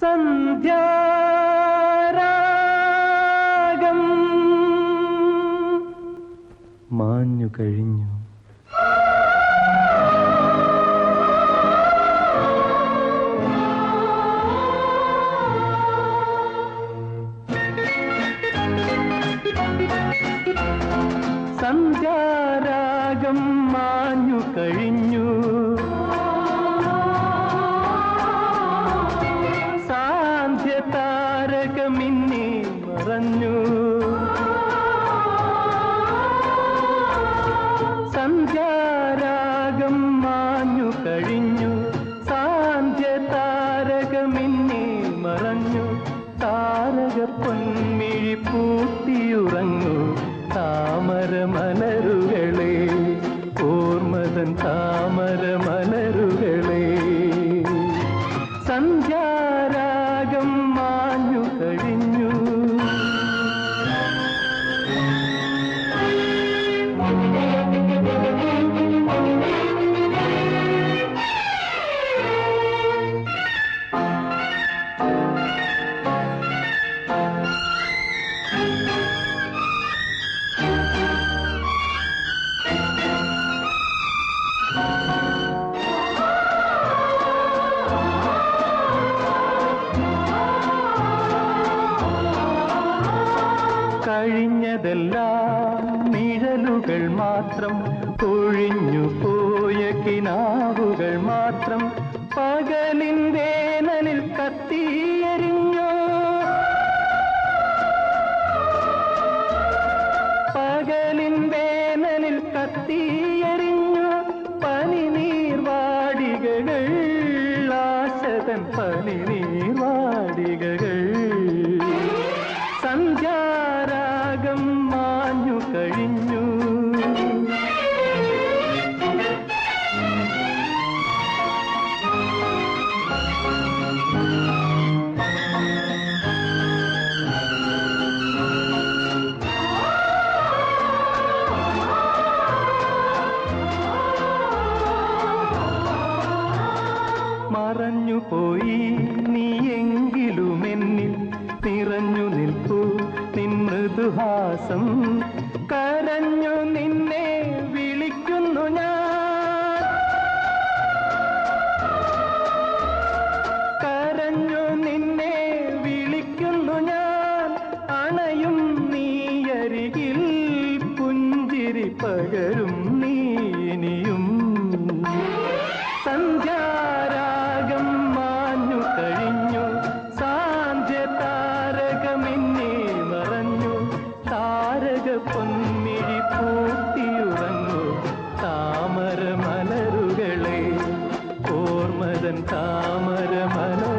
സന്ധ്യാരാഗം. മാഞ്ഞു കഴിഞ്ഞു. സന്ധ്യാരാഗം മാഞ്ഞു കഴിഞ്ഞു. മറഞ്ഞു സന്ധ്യാരാഗം മാഞ്ഞു കഴിഞ്ഞു. സാന്ധ്യ താരകമിന്നി മറഞ്ഞു താരക കഴിഞ്ഞതെല്ലാം നിഴലുകൾ മാത്രം ഒഴിഞ്ഞു പോയ കിനാവുകൾ മാത്രം പകലിൻ വേനലിൽ കത്തിയെരിഞ്ഞോ. പകലിൻ വേനലിൽ കത്തിയെരിഞ്ഞു. പനിനീർവാടികകൾ ആശതൻ പനിനീർവാടികകൾ. മൃദുഹാസം കരഞ്ഞു നിന്നെ വിളിക്കുന്നു ഞാൻ. കരഞ്ഞു നിന്നെ വിളിക്കുന്നു ഞാൻ. അണയും നീയരികിൽ പുഞ്ചിരി പകരും മരമല